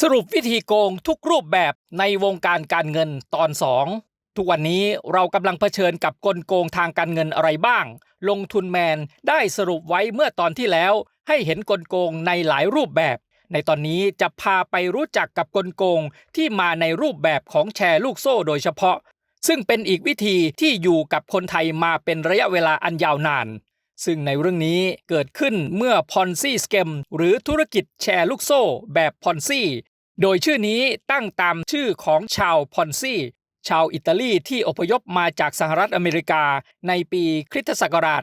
สรุปวิธีโกงทุกรูปแบบในวงการการเงินตอน 2 ทุกวันนี้เรากำลังเผชิญกับกลโกงทางการเงินอะไรบ้าง ลงทุนแมนได้สรุปไว้เมื่อตอนที่แล้ว ให้เห็นกลโกงในหลายรูปแบบ ในตอนนี้จะพาไปรู้จักกับกลโกงที่มาในรูปแบบของแชร์ลูกโซ่โดยเฉพาะ ซึ่งเป็นอีกวิธีที่อยู่กับคนไทยมาเป็นระยะเวลาอันยาวนานซึ่งในเรื่องนี้เกิดขึ้นเมื่อพอนซี่สเกมหรือธุรกิจแชร์ลูกโซ่แบบพอนซี่ โดยชื่อนี้ตั้งตามชื่อของชาวพอนซี่ ชาวอิตาลีที่อพยพมาจากสหรัฐอเมริกาในปีคริสตศักราช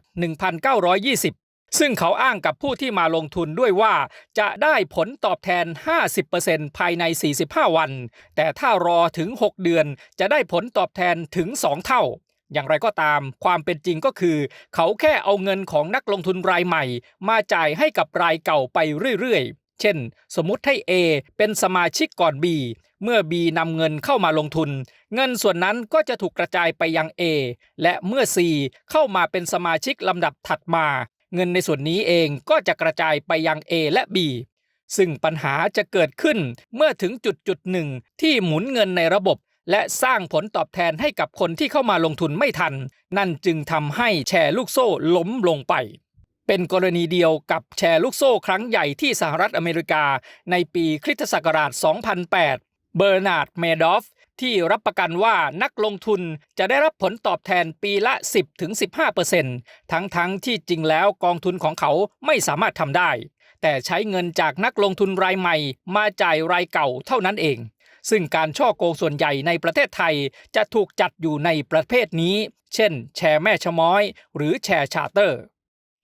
1920 ซึ่งเขาอ้างกับผู้ที่มาลงทุนด้วยว่า จะได้ผลตอบแทน 50%ภายใน 45 วัน แต่ถ้ารอถึง 6 เดือนจะได้ผลตอบแทนถึง 2 เท่าอย่างไรก็ตาม ความเป็นจริงก็คือ เขาแค่เอาเงินของนักลงทุนรายใหม่ มาจ่ายให้กับรายเก่าไปเรื่อยๆ เช่น สมมุติให้ A เป็นสมาชิกก่อน B เมื่อ B นำเงินเข้ามาลงทุน เงินส่วนนั้นก็จะถูกกระจายไปยัง A และเมื่อ C เข้ามาเป็นสมาชิกลำดับถัดมา เงินในส่วนนี้เองก็จะกระจายไปยัง A และ B ซึ่งปัญหาจะเกิดขึ้นเมื่อถึงจุดจุดหนึ่งที่หมุนเงินในระบบ และสร้างผลตอบแทนให้กับคนที่เข้ามาลงทุนไม่ทัน นั่นจึงทำให้แชร์ลูกโซ่ล้มลงไป เป็นกรณีเดียวกับแชร์ลูกโซ่ครั้งใหญ่ที่สหรัฐอเมริกาในปีคริสตศักราช 2008 เบอร์นาร์ดเมดอฟที่รับประกันว่านักลงทุนจะได้รับผลตอบแทนปีละ 10-15%ทั้งๆทที่จริงแล้วกองทุนของเขาไม่สามารถทำได้ แต่ใช้เงินจากนักลงทุนรายใหม่มาจ่ายรายเก่าเท่านั้นเอง ซึ่งการช่อโกงส่วนใหญ่ในประเทศไทยจะถูกจัดอยู่ในประเภทนี้ เช่น แชร์แม่ชะม้อย หรือแชร์ชาร์เตอร์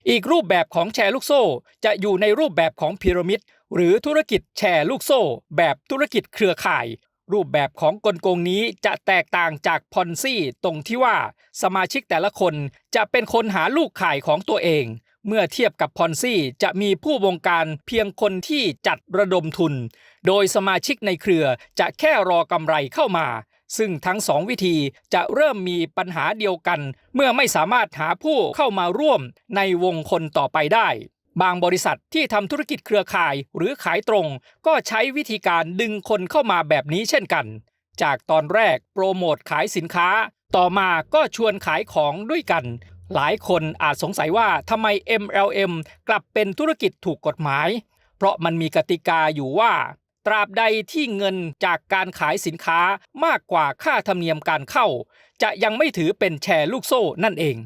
อีกรูปแบบของแชร์ลูกโซ่ จะอยู่ในรูปแบบของพีระมิด หรือธุรกิจแชร์ลูกโซ่ แบบธุรกิจเครือข่าย รูปแบบของกลโกงนี้จะแตกต่างจากพอนซี่ตรงที่ว่าสมาชิกแต่ละคนจะเป็นคนหาลูกข่ายของตัวเอง เมื่อเทียบกับพอนซี่จะมีผู้บงการเพียงคนที่จัดระดมทุน โดยสมาชิกในเครือจะแค่รอกำไรเข้ามา ซึ่งทั้งสองวิธีจะเริ่มมีปัญหาเดียวกัน เมื่อไม่สามารถหาผู้เข้ามาร่วมในวงคนต่อไปได้ บางบริษัทที่ทำธุรกิจเครือข่ายหรือขายตรง ก็ใช้วิธีการดึงคนเข้ามาแบบนี้เช่นกัน จากตอนแรกโปรโมทขายสินค้า ต่อมาก็ชวนขายของด้วยกัน หลายคนอาจสงสัยว่าทำไม MLM กลับเป็นธุรกิจถูกกฎหมาย เพราะมันมีกติกาอยู่ว่า ตราบใดที่เงินจากการขายสินค้ามากกว่าค่าธรรมเนียมการเข้า จะยังไม่ถือเป็นแชร์ลูกโซ่นั่นเอง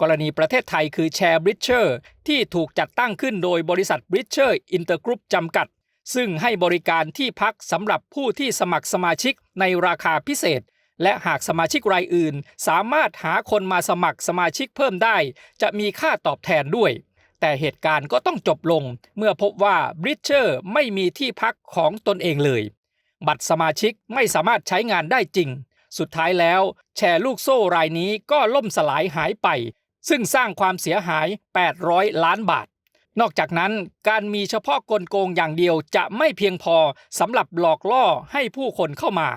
กรณีประเทศไทยคือแชร์บริดเชอร์ที่ถูกจัดตั้งขึ้นโดยบริษัทบริดเชอร์อินเตอร์กรุ๊ปจำกัด ซึ่งให้บริการที่พักสำหรับผู้ที่สมัครสมาชิกในราคาพิเศษ และหากสมาชิกรายอื่น สามารถหาคนมาสมัครสมาชิกเพิ่มได้ จะมีค่าตอบแทนด้วย แต่เหตุการณ์ก็ต้องจบลง เมื่อพบว่าบริดเชอร์ไม่มีที่พักของตนเองเลย บัตรสมาชิกไม่สามารถใช้งานได้จริง สุดท้ายแล้ว แชร์ลูกโซ่รายนี้ก็ล่มสลายหายไป ซึ่งสร้างความเสียหาย 800 ล้านบาท นอกจากนั้นการมีเฉพาะกลโกงอย่างเดียวจะไม่เพียงพอสำหรับหลอกล่อให้ผู้คนเข้ามา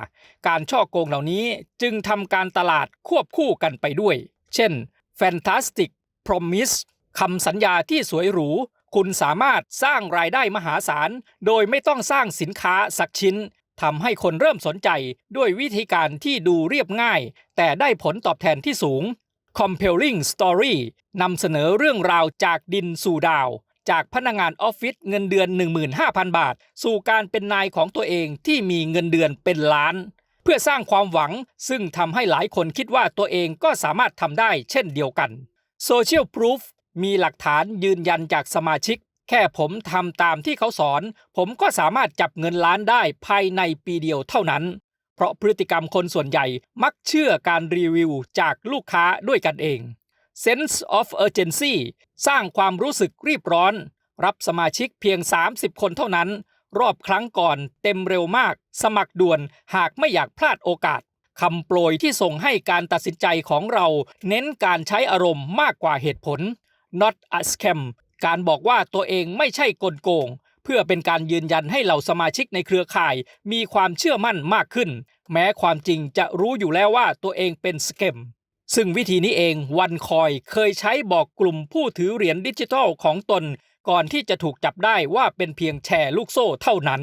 การช่อโกงเหล่านี้จึงทำการตลาดควบคู่กันไปด้วย เช่น Fantastic Promise คำสัญญาที่สวยหรู คุณสามารถสร้างรายได้มหาศาล โดยไม่ต้องสร้างสินค้าสักชิ้นทำให้คนเริ่มสนใจด้วยวิธีการที่ดูเรียบง่าย แต่ได้ผลตอบแทนที่สูง Compelling Story นำเสนอเรื่องราวจากดินสู่ดาว จากพนักงานออฟฟิศเงินเดือน 15,000 บาท สู่การเป็นนายของตัวเองที่มีเงินเดือนเป็นล้าน เพื่อสร้างความหวัง ซึ่งทำให้หลายคนคิดว่าตัวเองก็สามารถทำได้เช่นเดียวกัน Social Proof มีหลักฐานยืนยันจากสมาชิก แค่ผมทำตามที่เขาสอน ผมก็สามารถจับเงินล้านได้ภายในปีเดียวเท่านั้น เพราะพฤติกรรมคนส่วนใหญ่มักเชื่อการรีวิวจากลูกค้าด้วยกันเอง Sense of Urgency สร้างความรู้สึกรีบร้อน รับสมาชิกเพียง 30 คนเท่านั้น รอบครั้งก่อนเต็มเร็วมาก สมัครด่วนหากไม่อยากพลาดโอกาสคำโปรยที่ส่งให้การตัดสินใจของเรา เน้นการใช้อารมณ์มากกว่าเหตุผล not a scam การบอกว่าตัวเองไม่ใช่กลโกง เพื่อเป็นการยืนยันให้เหล่าสมาชิกในเครือข่าย มีความเชื่อมั่นมากขึ้น แม้ความจริงจะรู้อยู่แล้วว่าตัวเองเป็นสแกมซึ่งวิธีนี้เองวันคอยเคยใช้บอกกลุ่มผู้ถือเหรียญดิจิทัลของตน ก่อนที่จะถูกจับได้ว่าเป็นเพียงแชร์ลูกโซ่เท่านั้น